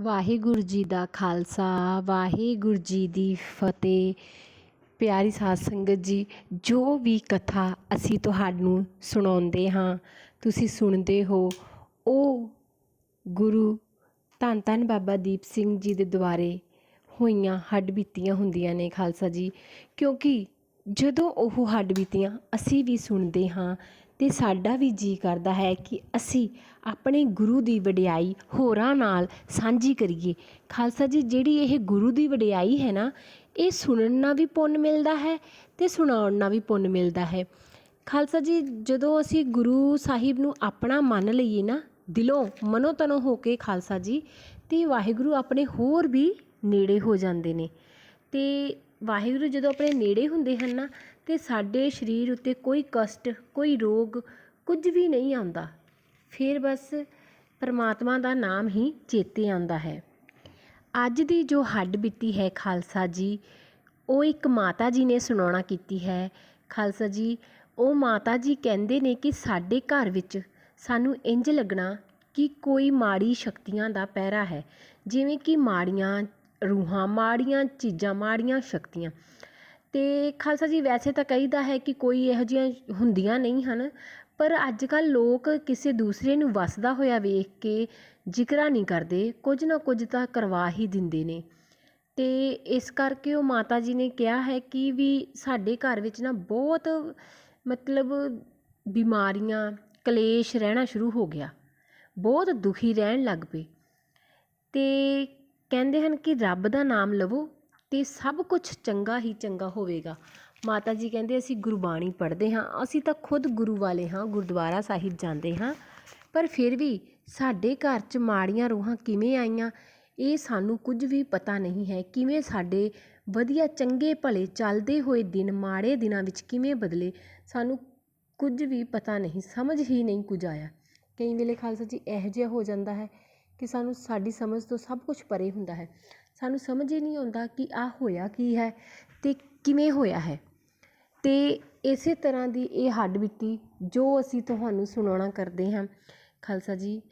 ਵਾਹਿਗੁਰੂ ਜੀ ਦਾ ਖਾਲਸਾ, ਵਾਹਿਗੁਰੂ ਜੀ ਦੀ ਫਤਿਹ। ਪਿਆਰੀ ਸਾਧ ਸੰਗਤ ਜੀ, ਜੋ ਵੀ ਕਥਾ ਅਸੀਂ ਤੁਹਾਨੂੰ ਸੁਣਾਉਂਦੇ ਹਾਂ, ਤੁਸੀਂ ਸੁਣਦੇ ਹੋ, ਉਹ ਗੁਰੂ ਧੰਨ ਧੰਨ ਬਾਬਾ ਦੀਪ ਸਿੰਘ ਜੀ ਦੇ ਦੁਆਰੇ ਹੋਈਆਂ ਹੱਡ ਬੀਤੀਆਂ ਹੁੰਦੀਆਂ ਨੇ ਖਾਲਸਾ ਜੀ। ਕਿਉਂਕਿ ਜਦੋਂ ਉਹ ਹੱਡ ਬੀਤੀਆਂ, ਅਸੀਂ ਵੀ ਸੁਣਦੇ ਹਾਂ ਅਤੇ ਸਾਡਾ ਵੀ ਜੀਅ ਕਰਦਾ ਹੈ ਕਿ ਅਸੀਂ ਆਪਣੇ ਗੁਰੂ ਦੀ ਵਡਿਆਈ ਹੋਰਾਂ ਨਾਲ ਸਾਂਝੀ ਕਰੀਏ। ਖਾਲਸਾ ਜੀ, ਜਿਹੜੀ ਇਹ ਗੁਰੂ ਦੀ ਵਡਿਆਈ ਹੈ ਨਾ, ਇਹ ਸੁਣਨ ਨਾਲ ਵੀ ਪੁੰਨ ਮਿਲਦਾ ਹੈ ਅਤੇ ਸੁਣਾਉਣ ਨਾਲ ਵੀ ਪੁੰਨ ਮਿਲਦਾ ਹੈ। ਖਾਲਸਾ ਜੀ, ਜਦੋਂ ਅਸੀਂ ਗੁਰੂ ਸਾਹਿਬ ਨੂੰ ਆਪਣਾ ਮੰਨ ਲਈਏ ਨਾ, ਦਿਲੋਂ ਮਨੋ ਤਨੋ ਹੋ ਕੇ ਖਾਲਸਾ ਜੀ ਅਤੇ ਵਾਹਿਗੁਰੂ ਆਪਣੇ ਹੋਰ ਵੀ ਨੇੜੇ ਹੋ ਜਾਂਦੇ ਨੇ। ਅਤੇ ਵਾਹਿਗੁਰੂ ਜਦੋਂ ਆਪਣੇ ਨੇੜੇ ਹੁੰਦੇ ਹਨ ਨਾ, ਤਾਂ ਸਾਡੇ ਸਰੀਰ ਉੱਤੇ ਕੋਈ ਕਸ਼ਟ, ਕੋਈ ਰੋਗ ਕੁਝ ਵੀ ਨਹੀਂ ਆਉਂਦਾ। ਫਿਰ ਬਸ ਪਰਮਾਤਮਾ ਦਾ ਨਾਮ ਹੀ ਚੇਤੇ ਆਉਂਦਾ ਹੈ। ਅੱਜ ਦੀ ਜੋ ਹੱਡ ਬੀਤੀ ਹੈ ਖਾਲਸਾ ਜੀ, ਉਹ ਇੱਕ ਮਾਤਾ ਜੀ ਨੇ ਸੁਣਾਉਣਾ ਕੀਤੀ ਹੈ। ਖਾਲਸਾ ਜੀ, ਉਹ ਮਾਤਾ ਜੀ ਕਹਿੰਦੇ ਨੇ ਕਿ ਸਾਡੇ ਘਰ ਵਿੱਚ ਸਾਨੂੰ ਇੰਜ ਲੱਗਣਾ ਕਿ ਕੋਈ ਮਾੜੀ ਸ਼ਕਤੀਆਂ ਦਾ ਪਹਿਰਾ ਹੈ। ਜਿਵੇਂ ਕਿ ਮਾੜੀਆਂ ਰੂਹਾਂ ਮਾੜੀਆਂ, ਚੀਜ਼ਾਂ ਮਾੜੀਆਂ, ਸ਼ਕਤੀਆਂ। ਅਤੇ ਖਾਲਸਾ ਜੀ, ਵੈਸੇ ਤਾਂ ਕਹੀਦਾ ਹੈ ਕਿ ਕੋਈ ਇਹੋ ਜਿਹੀਆਂ ਹੁੰਦੀਆਂ ਨਹੀਂ ਹਨ, ਪਰ ਅੱਜ ਕੱਲ੍ਹ ਲੋਕ ਕਿਸੇ ਦੂਸਰੇ ਨੂੰ ਵੱਸਦਾ ਹੋਇਆ ਵੇਖ ਕੇ ਜ਼ਿਕਰਾ ਨਹੀਂ ਕਰਦੇ, ਕੁਝ ਨਾ ਕੁਝ ਤਾਂ ਕਰਵਾ ਹੀ ਦਿੰਦੇ ਨੇ। ਅਤੇ ਇਸ ਕਰਕੇ ਉਹ ਮਾਤਾ ਜੀ ਨੇ ਕਿਹਾ ਹੈ ਕਿ ਵੀ ਸਾਡੇ ਘਰ ਵਿੱਚ ਨਾ ਬਹੁਤ ਮਤਲਬ ਬਿਮਾਰੀਆਂ, ਕਲੇਸ਼ ਰਹਿਣਾ ਸ਼ੁਰੂ ਹੋ ਗਿਆ। ਬਹੁਤ ਦੁਖੀ ਰਹਿਣ ਲੱਗ ਪਏ। ਅਤੇ ਕਹਿੰਦੇ ਹਨ ਕਿ ਰੱਬ ਦਾ ਨਾਮ ਲਵੋ ਅਤੇ ਸਭ ਕੁਝ ਚੰਗਾ ਹੀ ਚੰਗਾ ਹੋਵੇਗਾ। ਮਾਤਾ ਜੀ ਕਹਿੰਦੇ, ਅਸੀਂ ਗੁਰਬਾਣੀ ਪੜ੍ਹਦੇ ਹਾਂ, ਅਸੀਂ ਤਾਂ ਖੁਦ ਗੁਰੂ ਵਾਲੇ ਹਾਂ, ਗੁਰਦੁਆਰਾ ਸਾਹਿਬ ਜਾਂਦੇ ਹਾਂ। ਪਰ ਫਿਰ ਵੀ ਸਾਡੇ ਘਰ 'ਚ ਮਾੜੀਆਂ ਰੂਹਾਂ ਕਿਵੇਂ ਆਈਆਂ, ਇਹ ਸਾਨੂੰ ਕੁਝ ਵੀ ਪਤਾ ਨਹੀਂ ਹੈ। ਕਿਵੇਂ ਸਾਡੇ ਵਧੀਆ ਚੰਗੇ ਭਲੇ ਚੱਲਦੇ ਹੋਏ ਦਿਨ ਮਾੜੇ ਦਿਨਾਂ ਵਿੱਚ ਕਿਵੇਂ ਬਦਲੇ, ਸਾਨੂੰ ਕੁਝ ਵੀ ਪਤਾ ਨਹੀਂ, ਸਮਝ ਹੀ ਨਹੀਂ ਕੁਝ ਆਇਆ। ਕਈ ਵੇਲੇ ਖਾਲਸਾ ਜੀ ਇਹੋ ਜਿਹਾ ਹੋ ਜਾਂਦਾ ਹੈ ਕਿ ਸਾਨੂੰ ਸਾਡੀ ਸਮਝ ਤੋਂ ਸਭ ਕੁਛ ਪਰੇ ਹੁੰਦਾ ਹੈ। ਸਾਨੂੰ ਸਮਝ ਹੀ ਨਹੀਂ ਆਉਂਦਾ ਕਿ ਆਹ ਹੋਇਆ ਕੀ ਹੈ ਅਤੇ ਕਿਵੇਂ ਹੋਇਆ ਹੈ। ਅਤੇ ਇਸੇ ਤਰ੍ਹਾਂ ਦੀ ਇਹ ਹੱਡ ਹੱਡਬੀਤੀ ਜੋ ਅਸੀਂ ਤੁਹਾਨੂੰ ਸੁਣਾਉਣਾ ਕਰਦੇ ਹਾਂ। ਖਾਲਸਾ ਜੀ,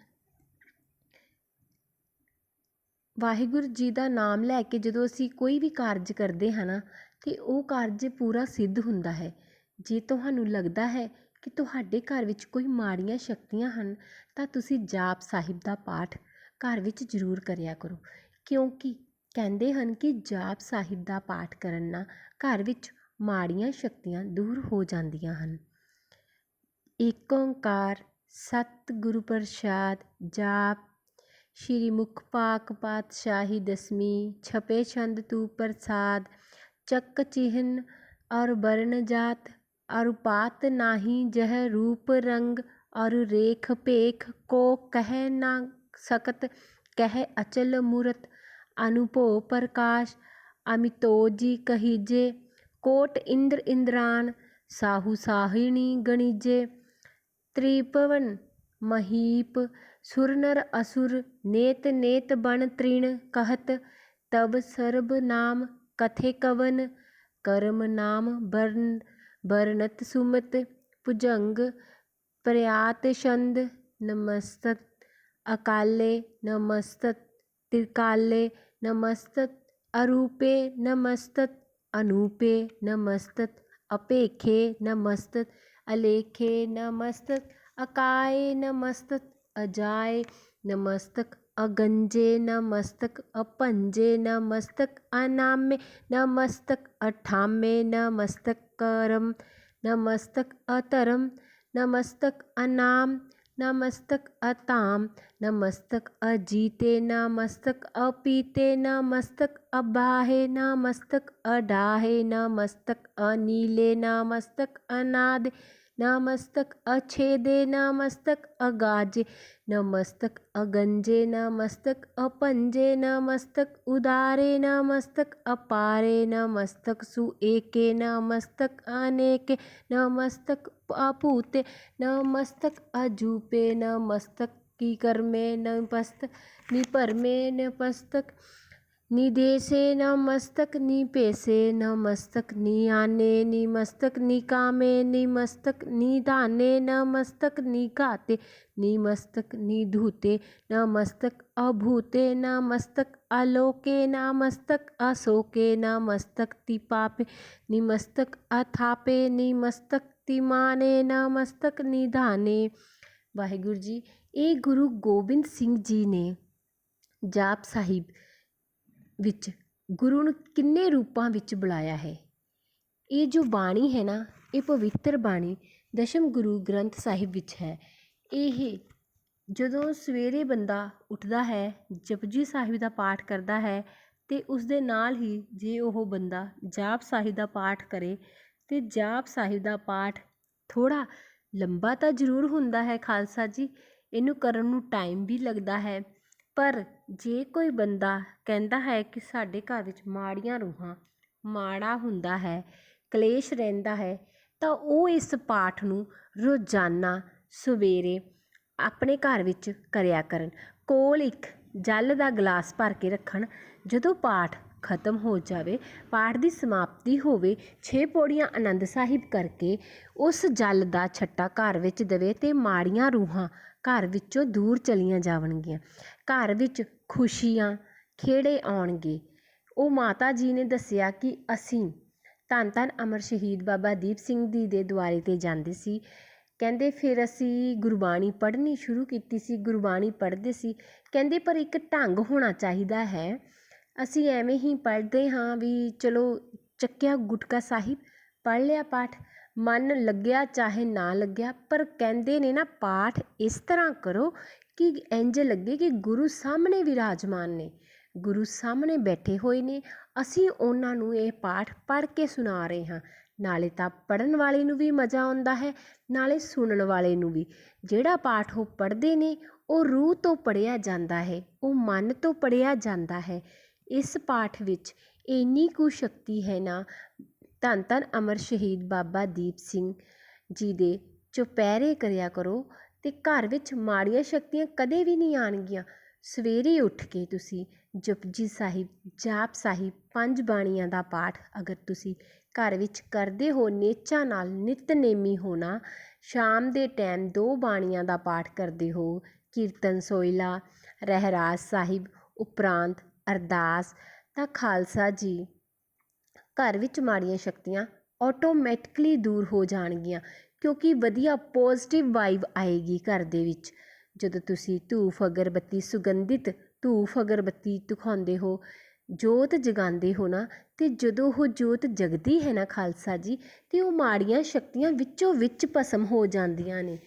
ਵਾਹਿਗੁਰੂ ਜੀ ਦਾ ਨਾਮ ਲੈ ਕੇ ਜਦੋਂ ਅਸੀਂ ਕੋਈ ਵੀ ਕਾਰਜ ਕਰਦੇ ਹਾਂ ਨਾ, ਤੇ ਉਹ ਕਾਰਜ ਪੂਰਾ ਸਿੱਧ ਹੁੰਦਾ ਹੈ। ਜੇ ਤੁਹਾਨੂੰ ਲੱਗਦਾ ਹੈ ਕਿ ਤੁਹਾਡੇ ਘਰ ਵਿੱਚ ਕੋਈ ਮਾੜੀਆਂ ਸ਼ਕਤੀਆਂ ਹਨ, ਤਾਂ ਤੁਸੀਂ ਜਾਪ ਸਾਹਿਬ ਦਾ ਪਾਠ ਘਰ ਵਿੱਚ ਜ਼ਰੂਰ ਕਰਿਆ ਕਰੋ। ਕਿਉਂਕਿ ਕਹਿੰਦੇ ਹਨ ਕਿ ਜਾਪ ਸਾਹਿਬ ਦਾ ਪਾਠ ਕਰਨ ਨਾਲ ਘਰ ਵਿੱਚ ਮਾੜੀਆਂ ਸ਼ਕਤੀਆਂ ਦੂਰ ਹੋ ਜਾਂਦੀਆਂ ਹਨ। ਏਕ ਓੰਕਾਰ, ਸਤਿਗੁਰੂ ਪ੍ਰਸਾਦ, ਜਾਪ, ਸ਼੍ਰੀ ਮੁਖ ਪਾਕ ਪਾਤਸ਼ਾਹੀ ਦਸਵੀਂ, ਛਪੇ ਛੰਦ ਤੂ ਪ੍ਰਸਾਦ, ਚੱਕ ਚਿਹਨ ਔਰ ਬਰਨ ਜਾਤ, ਔਰ ਪਾਤ ਨਾਹੀ ਜਹ ਰੂਪ ਰੰਗ, ਔਰ ਰੇਖ ਭੇਖ ਕੋ ਕਹਿ ਨਾ ਸਕਤ ਕਹਿ ਅਚਲ ਮੂਰਤ ਅਨੁਭੋ ਪ੍ਰਕਾਸ਼ ਅਮਿਤੋ ਜੀ ਕਹੀਜੇ ਕੋਟ ਇੰਦਰ ਇੰਦਰਾਨ ਸਾਹੂ ਸਾਹਿਣੀ ਗਣੀਜੇ ਤ੍ਰਿਪਵਨ ਮਹੀਪ ਸੁਰ ਨਰ ਅਸੁਰ ਨੇਤ ਨੇਤ ਬਨ ਤ੍ਰਿਣ कहत तब सर्ब नाम कथे कवन कर्म नाम बरन बरनत सुमत भुजंग प्रयात छंद नमस्तत अकाले नमस्तत, त्रिकाले नमस्तत, अरूपे नमस्तत, अनूपे नमस्तत, अपेखे नमस्तत, अलेखे नमस्तत, अकाय नमस्तत, अजाय नमस्तक अगंजे नमस्तक अपंजे नमस्तक अनामे नमस्तक अठामे नमस्तक करम नमस्तक अतरम नमस्तक अनाम नमस्तक अताम नमस्तक अजीते नमस्तक अपीते नमस्तक अबाहे नमस्तक अडाहे नमस्तक अनीले नमस्तक अनादे नमस्तक अछेदे, नमस्तक अगाजे, नमस्तक अगंजे, नमस्तक अपंजे, नमस्तक उदारे, नमस्तक अपारे, नमस्तक सुएके, नमस्तक अनेके, नमस्तक अपूते, नमस्तक अजूपे, नमस्तक की कर्मे नमस्तक निपरमे, नमस्तक ਨੀ ਦੇਸੇ ਨ ਮਸਤਕ ਨੀ ਭੇਸੇ, ਨ ਮਸਤਕ ਨੀ ਆਨੇ, ਨੀ ਮਸਤਕ ਨੀ ਕਾਮੇ, ਨੀ ਮਸਤਕ ਨੀ ਧਾਨੇ, ਨ ਮਸਤਕ ਨੀ ਘਾਤੇ ਨੀ ਮਸਤਕ ਨੀ ਧੂਤੇ, ਨ ਮਸਤਕ ਅਭੂਤੇ, ਨ ਮਸਤਕ ਆਲੋਕੇ ਨ ਮਸਤਕ ਅਸੋਕੇ, ਨ ਮਸਤਕ ਤੀ ਪਾਪੇ ਨੀ ਮਸਤਕ ਅਥਾਪੇ, ਨੀ ਮਸਤਕ ਤੀ ਮਾਨੇ ਨ ਮਸਤਕ ਨਿਧਾਨੇ ਵਾਹਿਗੁਰੂ ਜੀ, ਇਹ ਗੁਰੂ ਗੋਬਿੰਦ ਸਿੰਘ ਜੀ ਨੇ ਜਾਪ ਸਾਹਿਬ ਵਿੱਚ ਗੁਰੂ ਨੂੰ ਕਿੰਨੇ ਰੂਪਾਂ ਵਿੱਚ ਬੁਲਾਇਆ ਹੈ। ਇਹ ਜੋ ਬਾਣੀ ਹੈ ਨਾ, ਇਹ ਪਵਿੱਤਰ ਬਾਣੀ ਦਸ਼ਮ ਗੁਰੂ ਗ੍ਰੰਥ ਸਾਹਿਬ ਵਿੱਚ ਹੈ। ਇਹ ਜਦੋਂ ਸਵੇਰੇ ਬੰਦਾ ਉੱਠਦਾ ਹੈ, ਜਪਜੀ ਸਾਹਿਬ ਦਾ ਪਾਠ ਕਰਦਾ ਹੈ ਅਤੇ ਉਸਦੇ ਨਾਲ ਹੀ ਜੇ ਉਹ ਬੰਦਾ ਜਾਪ ਸਾਹਿਬ ਦਾ ਪਾਠ ਕਰੇ ਤੇ ਜਾਪ ਸਾਹਿਬ ਦਾ ਪਾਠ ਥੋੜ੍ਹਾ ਲੰਬਾ ਤਾਂ ਜ਼ਰੂਰ ਹੁੰਦਾ ਹੈ ਖਾਲਸਾ ਜੀ, ਇਹਨੂੰ ਕਰਨ ਨੂੰ ਟਾਈਮ ਵੀ ਲੱਗਦਾ ਹੈ। ਪਰ ਜੇ ਕੋਈ ਬੰਦਾ ਕਹਿੰਦਾ ਹੈ ਕਿ ਸਾਡੇ ਘਰ ਵਿੱਚ ਮਾੜੀਆਂ ਰੂਹਾਂ, ਮਾੜਾ ਹੁੰਦਾ ਹੈ, ਕਲੇਸ਼ ਰਹਿੰਦਾ ਹੈ, ਤਾਂ ਉਹ ਇਸ ਪਾਠ ਨੂੰ ਰੋਜ਼ਾਨਾ ਸਵੇਰੇ ਆਪਣੇ ਘਰ ਵਿੱਚ ਕਰਿਆ ਕਰਨ। ਕੋਲ ਇੱਕ ਜਲ ਦਾ ਗਲਾਸ ਭਰ ਕੇ ਰੱਖਣ। ਜਦੋਂ ਪਾਠ ਖਤਮ ਹੋ ਜਾਵੇ, ਪਾਠ ਦੀ ਸਮਾਪਤੀ ਹੋਵੇ, ਛੇ ਪੌੜੀਆਂ ਆਨੰਦ ਸਾਹਿਬ ਕਰਕੇ ਉਸ ਜਲ ਦਾ ਛੱਟਾ ਘਰ ਵਿੱਚ ਦੇਵੇ ਅਤੇ ਮਾੜੀਆਂ ਰੂਹਾਂ ਘਰ ਵਿੱਚੋਂ ਦੂਰ ਚਲੀਆਂ ਜਾਵਣਗੀਆਂ। ਘਰ ਵਿੱਚ ਖੁਸ਼ੀਆਂ ਖੇੜੇ ਆਉਣਗੇ। ਉਹ ਮਾਤਾ ਜੀ ਨੇ ਦੱਸਿਆ ਕਿ ਅਸੀਂ ਧੰਨ ਧੰਨ ਅਮਰ ਸ਼ਹੀਦ ਬਾਬਾ ਦੀਪ ਸਿੰਘ ਜੀ ਦੇ ਦੁਆਰੇ 'ਤੇ ਜਾਂਦੇ ਸੀ। ਕਹਿੰਦੇ ਫਿਰ ਅਸੀਂ ਗੁਰਬਾਣੀ ਪੜ੍ਹਨੀ ਸ਼ੁਰੂ ਕੀਤੀ ਸੀ, ਗੁਰਬਾਣੀ ਪੜ੍ਹਦੇ ਸੀ। ਕਹਿੰਦੇ ਪਰ ਇੱਕ ਢੰਗ ਹੋਣਾ ਚਾਹੀਦਾ ਹੈ। ਅਸੀਂ ਐਵੇਂ ਹੀ ਪੜ੍ਹਦੇ ਹਾਂ ਵੀ ਚਲੋ ਚੱਕਿਆ ਗੁਟਕਾ ਸਾਹਿਬ, ਪੜ੍ਹ ਲਿਆ ਪਾਠ। ਮਨ ਲੱਗਿਆ ਚਾਹੇ ਨਾ ਲੱਗਿਆ, ਪਰ ਕਹਿੰਦੇ ਨੇ ਨਾ ਪਾਠ ਇਸ ਤਰ੍ਹਾਂ ਕਰੋ ਕਿ ਇੰਝ ਲੱਗੇ ਕਿ ਗੁਰੂ ਸਾਹਮਣੇ ਵਿਰਾਜਮਾਨ ਨੇ। ਗੁਰੂ ਸਾਹਮਣੇ ਬੈਠੇ ਹੋਏ ਨੇ। ਅਸੀਂ ਉਹਨਾਂ ਨੂੰ ਇਹ ਪਾਠ ਪੜ੍ਹ ਕੇ ਸੁਣਾ ਰਹੇ ਹਾਂ। ਨਾਲੇ ਤਾਂ ਪੜ੍ਹਨ ਵਾਲੇ ਨੂੰ ਵੀ ਮਜ਼ਾ ਆਉਂਦਾ ਹੈ, ਨਾਲੇ ਸੁਣਨ ਵਾਲੇ ਨੂੰ ਵੀ। ਜਿਹੜਾ ਪਾਠ ਉਹ ਪੜ੍ਹਦੇ ਨੇ, ਉਹ ਰੂਹ ਤੋਂ ਪੜ੍ਹਿਆ ਜਾਂਦਾ ਹੈ, ਉਹ ਮਨ ਤੋਂ ਪੜ੍ਹਿਆ ਜਾਂਦਾ ਹੈ। ਇਸ ਪਾਠ ਵਿੱਚ ਇੰਨੀ ਕੁ ਸ਼ਕਤੀ ਹੈ ਨਾ ਧੰਨ ਧੰਨ ਅਮਰ ਸ਼ਹੀਦ ਬਾਬਾ ਦੀਪ ਸਿੰਘ ਜੀ ਦੇ ਚੁਪਹਿਰੇ ਕਰਿਆ ਕਰੋ ਅਤੇ ਘਰ ਵਿੱਚ ਮਾੜੀਆਂ ਸ਼ਕਤੀਆਂ ਕਦੇ ਵੀ ਨਹੀਂ ਆਉਣਗੀਆਂ। ਸਵੇਰੇ ਉੱਠ ਕੇ ਤੁਸੀਂ ਜਪਜੀ ਸਾਹਿਬ, ਜਾਪ ਸਾਹਿਬ ਪੰਜ ਬਾਣੀਆਂ ਦਾ ਪਾਠ ਅਗਰ ਤੁਸੀਂ ਘਰ ਵਿੱਚ ਕਰਦੇ ਹੋ, ਨੇਚਾ ਨਾਲ ਨਿਤਨੇਮੀ ਹੋਣਾ, ਸ਼ਾਮ ਦੇ ਟਾਈਮ ਦੋ ਬਾਣੀਆਂ ਦਾ ਪਾਠ ਕਰਦੇ ਹੋ, ਕੀਰਤਨ ਸੋਇਲਾ, ਰਹਿਰਾਸ ਸਾਹਿਬ, ਉਪਰਾਂਤ, ਅਰਦਾਸ, ਤਾਂ ਖਾਲਸਾ ਜੀ ਘਰ ਵਿੱਚ ਮਾੜੀਆਂ ਸ਼ਕਤੀਆਂ ਆਟੋਮੈਟਿਕਲੀ ਦੂਰ ਹੋ ਜਾਣਗੀਆਂ, ਕਿਉਂਕਿ ਵਧੀਆ ਪੋਜ਼ਿਟਿਵ ਵਾਈਬ ਆਏਗੀ ਘਰ ਦੇ ਵਿੱਚ। ਜਦੋਂ ਤੁਸੀਂ ਧੂਫ ਅਗਰਬੱਤੀ ਸੁਗੰਧਿਤ ਧੂਫ ਅਗਰਬੱਤੀ ਦਿਖਾਉਂਦੇ ਹੋ, ਜੋਤ ਜਗਾਉਂਦੇ ਹੋ ਨਾ ਅਤੇ ਜਦੋਂ ਉਹ ਜੋਤ ਜਗਦੀ ਹੈ ਨਾ ਖਾਲਸਾ ਜੀ ਅਤੇ ਉਹ ਮਾੜੀਆਂ ਸ਼ਕਤੀਆਂ ਵਿੱਚੋਂ ਵਿੱਚ ਭਸਮ ਹੋ ਜਾਂਦੀਆਂ ਨੇ।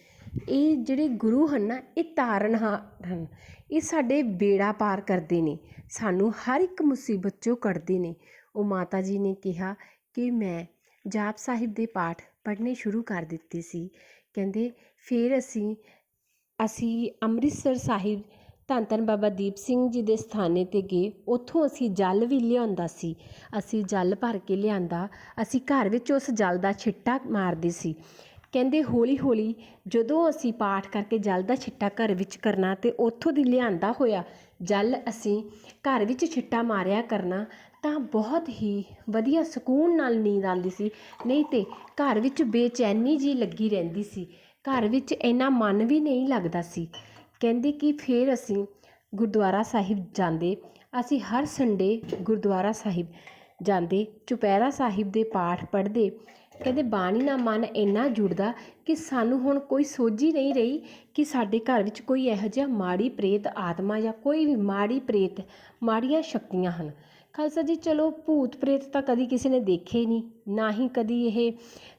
ਇਹ ਜਿਹੜੇ ਗੁਰੂ ਹਨ ਨਾ, ਇਹ ਤਾਰਨਹਾਰ ਹਨ। ਇਹ ਸਾਡੇ ਬੇੜਾ ਪਾਰ ਕਰਦੇ ਨੇ। ਸਾਨੂੰ ਹਰ ਇੱਕ ਮੁਸੀਬਤ ਚੋਂ ਕੱਢਦੇ ਨੇ। ਉਹ ਮਾਤਾ ਜੀ ਨੇ ਕਿਹਾ ਕਿ ਮੈਂ ਜਾਪ ਸਾਹਿਬ ਦੇ ਪਾਠ ਪੜ੍ਹਨੇ ਸ਼ੁਰੂ ਕਰ ਦਿੱਤੇ ਸੀ। ਕਹਿੰਦੇ, ਫਿਰ ਅਸੀਂ ਅਸੀਂ ਅੰਮ੍ਰਿਤਸਰ ਸਾਹਿਬ ਧੰਨ ਧੰਨ ਬਾਬਾ ਦੀਪ ਸਿੰਘ ਜੀ ਦੇ ਸਥਾਨੇ 'ਤੇ ਗਏ। ਉੱਥੋਂ ਅਸੀਂ ਜਲ ਵੀ ਲਿਆਉਂਦਾ ਸੀ। ਅਸੀਂ ਜਲ ਭਰ ਕੇ ਲਿਆਂਦਾ। ਅਸੀਂ ਘਰ ਵਿੱਚ ਉਸ ਜਲ ਦਾ ਛਿੱਟਾ ਮਾਰਦੇ ਸੀ। ਕਹਿੰਦੇ ਹੌਲੀ ਹੌਲੀ ਜਦੋਂ ਅਸੀਂ ਪਾਠ ਕਰਕੇ ਜਲ ਦਾ ਛਿੱਟਾ ਘਰ ਵਿੱਚ ਕਰਨਾ ਤੇ ਉੱਥੋਂ ਦੀ ਲਿਆਂਦਾ ਹੋਇਆ ਜਲ ਅਸੀਂ ਘਰ ਵਿੱਚ ਛਿੱਟਾ ਮਾਰਿਆ ਕਰਨਾ ਤਾਂ ਬਹੁਤ ਹੀ ਵਧੀਆ ਸਕੂਨ ਨਾਲ ਨੀਂਦ ਆਉਂਦੀ ਸੀ। ਨਹੀਂ ਤਾਂ ਘਰ ਵਿੱਚ ਬੇਚੈਨੀ ਜਿਹੀ ਲੱਗੀ ਰਹਿੰਦੀ ਸੀ। ਘਰ ਵਿੱਚ ਇੰਨਾ ਮਨ ਵੀ ਨਹੀਂ ਲੱਗਦਾ ਸੀ। ਕਹਿੰਦੇ ਕਿ ਫਿਰ ਅਸੀਂ ਗੁਰਦੁਆਰਾ ਸਾਹਿਬ ਜਾਂਦੇ। ਅਸੀਂ ਹਰ ਸੰਡੇ ਗੁਰਦੁਆਰਾ ਸਾਹਿਬ ਜਾਂਦੇ। ਚੁਪਹਿਰਾ ਸਾਹਿਬ ਦੇ ਪਾਠ ਪੜ੍ਹਦੇ। ਕਹਿੰਦੇ ਬਾਣੀ ਨਾਲ ਮਨ ਇੰਨਾ ਜੁੜਦਾ ਕਿ ਸਾਨੂੰ ਹੁਣ ਕੋਈ ਸੋਝੀ ਨਹੀਂ ਰਹੀ ਕਿ ਸਾਡੇ ਘਰ ਵਿੱਚ ਕੋਈ ਇਹੋ ਜਿਹਾ ਮਾੜੀ ਪ੍ਰੇਤ ਆਤਮਾ ਜਾਂ ਕੋਈ ਵੀ ਮਾੜੀ ਪ੍ਰੇਤ, ਮਾੜੀਆਂ ਸ਼ਕਤੀਆਂ ਹਨ। ਖਾਲਸਾ ਜੀ, ਚਲੋ ਭੂਤ ਪ੍ਰੇਤ ਤਾਂ ਕਦੀ ਕਿਸੇ ਨੇ ਦੇਖੇ ਨਹੀਂ, ਨਾ ਹੀ ਕਦੀ ਇਹ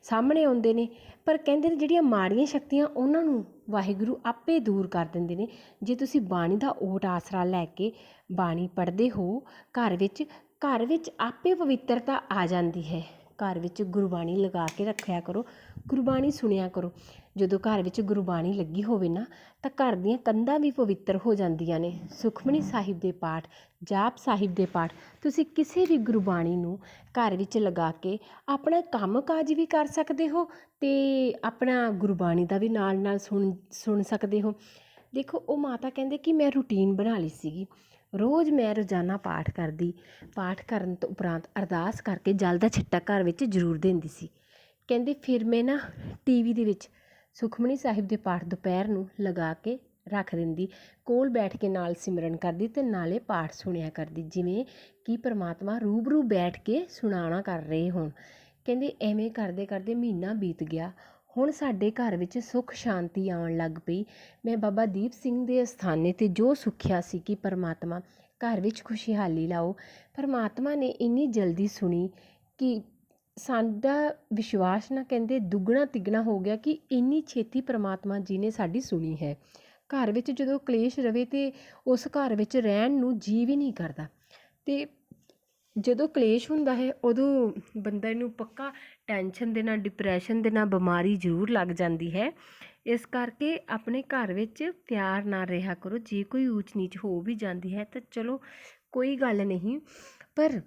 ਸਾਹਮਣੇ ਆਉਂਦੇ ਨੇ। ਪਰ ਕਹਿੰਦੇ ਨੇ ਜਿਹੜੀਆਂ ਮਾੜੀਆਂ ਸ਼ਕਤੀਆਂ ਉਹਨਾਂ ਨੂੰ ਵਾਹਿਗੁਰੂ ਆਪੇ ਦੂਰ ਕਰ ਦਿੰਦੇ ਨੇ। ਜੇ ਤੁਸੀਂ ਬਾਣੀ ਦਾ ਓਟ ਆਸਰਾ ਲੈ ਕੇ ਬਾਣੀ ਪੜ੍ਹਦੇ ਹੋ, ਘਰ ਵਿੱਚ ਘਰ ਵਿੱਚ ਆਪੇ ਪਵਿੱਤਰਤਾ ਆ ਜਾਂਦੀ ਹੈ। ਘਰ ਵਿੱਚ ਗੁਰਬਾਣੀ ਲਗਾ ਕੇ ਰੱਖਿਆ ਕਰੋ, ਗੁਰਬਾਣੀ ਸੁਣਿਆ ਕਰੋ। ਜਦੋਂ ਘਰ ਵਿੱਚ ਗੁਰਬਾਣੀ ਲੱਗੀ ਹੋਵੇ ਨਾ, ਤਾਂ ਘਰ ਦੀਆਂ ਕੰਧਾਂ ਵੀ ਪਵਿੱਤਰ ਹੋ ਜਾਂਦੀਆਂ ਨੇ। ਸੁਖਮਨੀ ਸਾਹਿਬ ਦੇ ਪਾਠ, ਜਾਪ ਸਾਹਿਬ ਦੇ ਪਾਠ, ਤੁਸੀਂ ਕਿਸੇ ਵੀ ਗੁਰਬਾਣੀ ਨੂੰ ਘਰ ਵਿੱਚ ਲਗਾ ਕੇ ਆਪਣਾ ਕੰਮ ਕਾਜ ਵੀ ਕਰ ਸਕਦੇ ਹੋ ਅਤੇ ਆਪਣਾ ਗੁਰਬਾਣੀ ਦਾ ਵੀ ਨਾਲ ਨਾਲ ਸੁਣ ਸੁਣ ਸਕਦੇ ਹੋ। ਦੇਖੋ, ਉਹ ਮਾਤਾ ਕਹਿੰਦੇ ਕਿ ਮੈਂ ਰੂਟੀਨ ਬਣਾ ਲਈ ਸੀਗੀ। ਰੋਜ਼ ਮੈਂ ਰੋਜ਼ਾਨਾ ਪਾਠ ਕਰਦੀ, ਪਾਠ ਕਰਨ ਤੋਂ ਉਪਰੰਤ ਅਰਦਾਸ ਕਰਕੇ ਜਲ ਦਾ ਛਿੱਟਾ ਘਰ ਵਿੱਚ ਜ਼ਰੂਰ ਦਿੰਦੀ ਸੀ। ਕਹਿੰਦੇ, ਫਿਰ ਮੈਂ ਨਾ ਟੀਵੀ ਦੇ ਵਿੱਚ ਸੁਖਮਨੀ ਸਾਹਿਬ ਦੇ ਪਾਠ ਦੁਪਹਿਰ ਨੂੰ ਲਗਾ ਕੇ ਰੱਖ ਦਿੰਦੀ, ਕੋਲ ਬੈਠ ਕੇ ਨਾਲ ਸਿਮਰਨ ਕਰਦੀ ਅਤੇ ਨਾਲੇ ਪਾਠ ਸੁਣਿਆ ਕਰਦੀ, ਜਿਵੇਂ ਕਿ ਪਰਮਾਤਮਾ ਰੂਬਰੂ ਬੈਠ ਕੇ ਸੁਣਾਉਣਾ ਕਰ ਰਹੇ ਹੋਣ। ਕਹਿੰਦੇ, ਐਵੇਂ ਕਰਦੇ ਕਰਦੇ ਮਹੀਨਾ ਬੀਤ ਗਿਆ। ਹੁਣ ਸਾਡੇ ਘਰ ਵਿੱਚ ਸੁੱਖ ਸ਼ਾਂਤੀ ਆਉਣ ਲੱਗ ਪਈ। ਮੈਂ ਬਾਬਾ ਦੀਪ ਸਿੰਘ ਦੇ ਅਸਥਾਨੇ ਤੇ ਜੋ ਸੁਖਿਆ ਸੀ ਕਿ ਪਰਮਾਤਮਾ ਘਰ ਵਿੱਚ ਖੁਸ਼ਹਾਲੀ ਲਾਓ। ਪਰਮਾਤਮਾ ਨੇ ਇੰਨੀ ਜਲਦੀ ਸੁਣੀ ਕਿ ਸਾਡਾ ਵਿਸ਼ਵਾਸ ਨਾ ਕਹਿੰਦੇ ਦੁੱਗਣਾ ਤਿੱਗਣਾ ਹੋ ਗਿਆ ਕਿ ਇੰਨੀ ਛੇਤੀ ਪਰਮਾਤਮਾ ਜੀ ਨੇ ਸਾਡੀ ਸੁਣੀ ਹੈ। ਘਰ ਵਿੱਚ ਜਦੋਂ ਕਲੇਸ਼ ਰਹੇ ਤੇ ਉਸ ਘਰ ਵਿੱਚ ਰਹਿਣ ਨੂੰ ਜੀ ਵੀ ਨਹੀਂ ਕਰਦਾ। ਅਤੇ ਜਦੋਂ ਕਲੇਸ਼ ਹੁੰਦਾ ਹੈ, ਉਦੋਂ ਬੰਦੇ ਨੂੰ ਪੱਕਾ ਟੈਨਸ਼ਨ ਦੇ ਨਾਲ, ਡਿਪਰੈਸ਼ਨ ਦੇ ਨਾਲ ਬਿਮਾਰੀ ਜ਼ਰੂਰ ਲੱਗ ਜਾਂਦੀ ਹੈ। ਇਸ ਕਰਕੇ ਆਪਣੇ ਘਰ ਵਿੱਚ ਪਿਆਰ ਨਾਲ ਰਿਹਾ ਕਰੋ। ਜੇ ਕੋਈ ਊਚ ਨੀਚ ਹੋ ਵੀ ਜਾਂਦੀ ਹੈ ਤਾਂ ਚਲੋ ਕੋਈ ਗੱਲ ਨਹੀਂ। ਪਰ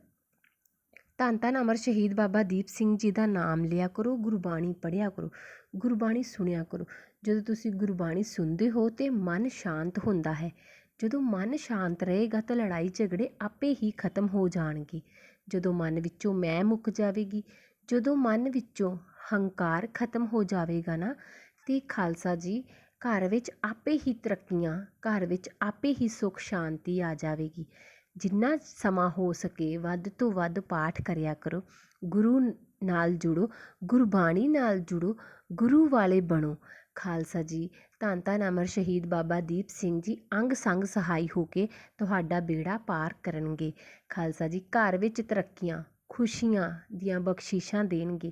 ਧੰਨ ਧੰਨ ਅਮਰ ਸ਼ਹੀਦ ਬਾਬਾ ਦੀਪ ਸਿੰਘ ਜੀ ਦਾ ਨਾਮ ਲਿਆ ਕਰੋ, ਗੁਰਬਾਣੀ ਪੜ੍ਹਿਆ ਕਰੋ, ਗੁਰਬਾਣੀ ਸੁਣਿਆ ਕਰੋ। ਜਦੋਂ ਤੁਸੀਂ ਗੁਰਬਾਣੀ ਸੁਣਦੇ ਹੋ ਤਾਂ ਮਨ ਸ਼ਾਂਤ ਹੁੰਦਾ ਹੈ। ਜਦੋਂ ਮਨ ਸ਼ਾਂਤ ਰਹੇਗਾ ਤਾਂ ਲੜਾਈ ਝਗੜੇ ਆਪੇ ਹੀ ਖਤਮ ਹੋ ਜਾਣਗੇ। ਜਦੋਂ ਮਨ ਵਿੱਚੋਂ ਮੈਂ ਮੁੱਕ ਜਾਵੇਗੀ, ਜਦੋਂ ਮਨ ਵਿੱਚੋਂ ਹੰਕਾਰ ਖਤਮ ਹੋ ਜਾਵੇਗਾ ਨਾ, ਤਾਂ ਖਾਲਸਾ ਜੀ ਘਰ ਵਿੱਚ ਆਪੇ ਹੀ ਤਰੱਕੀਆਂ, ਘਰ ਵਿੱਚ ਆਪੇ ਹੀ ਸੁੱਖ ਸ਼ਾਂਤੀ ਆ ਜਾਵੇਗੀ। ਜਿੰਨਾ ਸਮਾਂ ਹੋ ਸਕੇ ਵੱਧ ਤੋਂ ਵੱਧ ਪਾਠ ਕਰਿਆ ਕਰੋ, ਗੁਰੂ ਨਾਲ ਜੁੜੋ, ਗੁਰਬਾਣੀ ਨਾਲ ਜੁੜੋ, ਗੁਰੂ ਵਾਲੇ ਬਣੋ। ਖਾਲਸਾ ਜੀ, ਧੰਨ ਧੰਨ ਅਮਰ ਸ਼ਹੀਦ ਬਾਬਾ ਦੀਪ ਸਿੰਘ ਜੀ, ਅੰਗ ਸੰਗ ਸਹਾਈ ਹੋ ਕੇ ਤੁਹਾਡਾ ਬੇੜਾ ਪਾਰ ਕਰਨਗੇ। ਖਾਲਸਾ ਜੀ, ਘਰ ਵਿੱਚ ਤਰੱਕੀਆਂ, ਖੁਸ਼ੀਆਂ ਦੀਆਂ ਬਖਸ਼ਿਸ਼ਾਂ ਦੇਣਗੇ।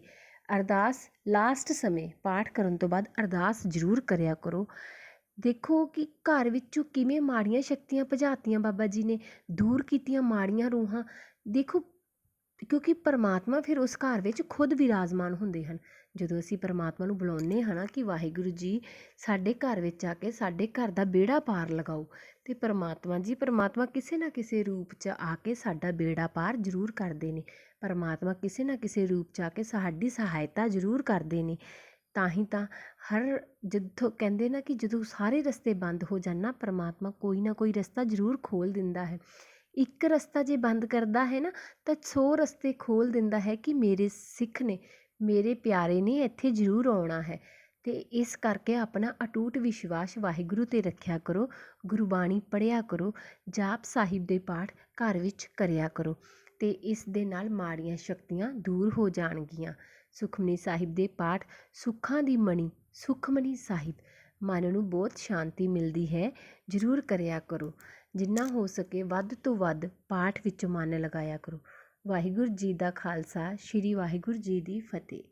ਅਰਦਾਸ ਲਾਸਟ ਸਮੇਂ ਪਾਠ ਕਰਨ ਤੋਂ ਬਾਅਦ ਅਰਦਾਸ ਜ਼ਰੂਰ ਕਰਿਆ ਕਰੋ। ਦੇਖੋ ਕਿ ਘਰ ਵਿੱਚੋਂ ਕਿਵੇਂ ਮਾੜੀਆਂ ਸ਼ਕਤੀਆਂ ਭਜਾਤੀਆਂ ਬਾਬਾ ਜੀ ਨੇ, ਦੂਰ ਕੀਤੀਆਂ ਮਾੜੀਆਂ ਰੂਹਾਂ। ਦੇਖੋ, ਕਿਉਂਕਿ ਪਰਮਾਤਮਾ ਫਿਰ ਉਸ ਘਰ ਵਿੱਚ ਖੁਦ ਵਿਰਾਜਮਾਨ ਹੁੰਦੇ ਹਨ। ਜਦੋਂ ਅਸੀਂ ਪਰਮਾਤਮਾ ਨੂੰ ਬੁਲਾਉਂਦੇ ਹਾਂ ਨਾ ਕਿ ਵਾਹਿਗੁਰੂ ਜੀ, ਸਾਡੇ ਘਰ ਵਿੱਚ ਆ ਕੇ ਸਾਡੇ ਘਰ ਦਾ ਬੇੜਾ ਪਾਰ ਲਗਾਓ ਅਤੇ ਪਰਮਾਤਮਾ ਜੀ, ਪਰਮਾਤਮਾ ਕਿਸੇ ਨਾ ਕਿਸੇ ਰੂਪ 'ਚ ਆ ਕੇ ਸਾਡਾ ਬੇੜਾ ਪਾਰ ਜ਼ਰੂਰ ਕਰਦੇ ਨੇ। ਪਰਮਾਤਮਾ ਕਿਸੇ ਨਾ ਕਿਸੇ ਰੂਪ 'ਚ ਆ ਕੇ ਸਾਡੀ ਸਹਾਇਤਾ ਜ਼ਰੂਰ ਕਰਦੇ ਨੇ। ਤਾਂ ਹੀ ਤਾਂ ਹਰ ਜਿੱਥੋਂ ਕਹਿੰਦੇ ਨਾ ਕਿ ਜਦੋਂ ਸਾਰੇ ਰਸਤੇ ਬੰਦ ਹੋ ਜਾਣ ਨਾ, ਪਰਮਾਤਮਾ ਕੋਈ ਨਾ ਕੋਈ ਰਸਤਾ ਜ਼ਰੂਰ ਖੋਲ੍ਹ ਦਿੰਦਾ ਹੈ। ਇੱਕ ਰਸਤਾ ਜੇ ਬੰਦ ਕਰਦਾ ਹੈ ਨਾ, ਤਾਂ ਸੌ ਰਸਤੇ ਖੋਲ੍ਹ ਦਿੰਦਾ ਹੈ ਕਿ ਮੇਰੇ ਸਿੱਖ ਨੇ, ਮੇਰੇ ਪਿਆਰੇ ਨੇ ਇੱਥੇ ਜ਼ਰੂਰ ਆਉਣਾ ਹੈ। ਅਤੇ ਇਸ ਕਰਕੇ ਆਪਣਾ ਅਟੂਟ ਵਿਸ਼ਵਾਸ ਵਾਹਿਗੁਰੂ ਤੇ ਰੱਖਿਆ ਕਰੋ, ਗੁਰਬਾਣੀ ਪੜ੍ਹਿਆ ਕਰੋ, ਜਾਪ ਸਾਹਿਬ ਦੇ ਪਾਠ ਘਰ ਵਿੱਚ ਕਰਿਆ ਕਰੋ ਅਤੇ ਇਸ ਦੇ ਨਾਲ ਮਾੜੀਆਂ ਸ਼ਕਤੀਆਂ ਦੂਰ ਹੋ ਜਾਣਗੀਆਂ। ਸੁਖਮਨੀ ਸਾਹਿਬ ਦੇ ਪਾਠ ਸੁੱਖਾਂ ਦੀ ਮਣੀ, ਸੁਖਮਨੀ ਸਾਹਿਬ। ਮਨ ਨੂੰ ਬਹੁਤ ਸ਼ਾਂਤੀ ਮਿਲਦੀ ਹੈ, ਜ਼ਰੂਰ ਕਰਿਆ ਕਰੋ। ਜਿੰਨਾ ਹੋ ਸਕੇ ਵੱਧ ਤੋਂ ਵੱਧ ਪਾਠ ਵਿੱਚ ਮਨ ਲਗਾਇਆ ਕਰੋ। ਵਾਹਿਗੁਰੂ ਜੀ ਦਾ ਖਾਲਸਾ, ਸ੍ਰੀ ਵਾਹਿਗੁਰੂ ਜੀ ਦੀ ਫਤਿਹ।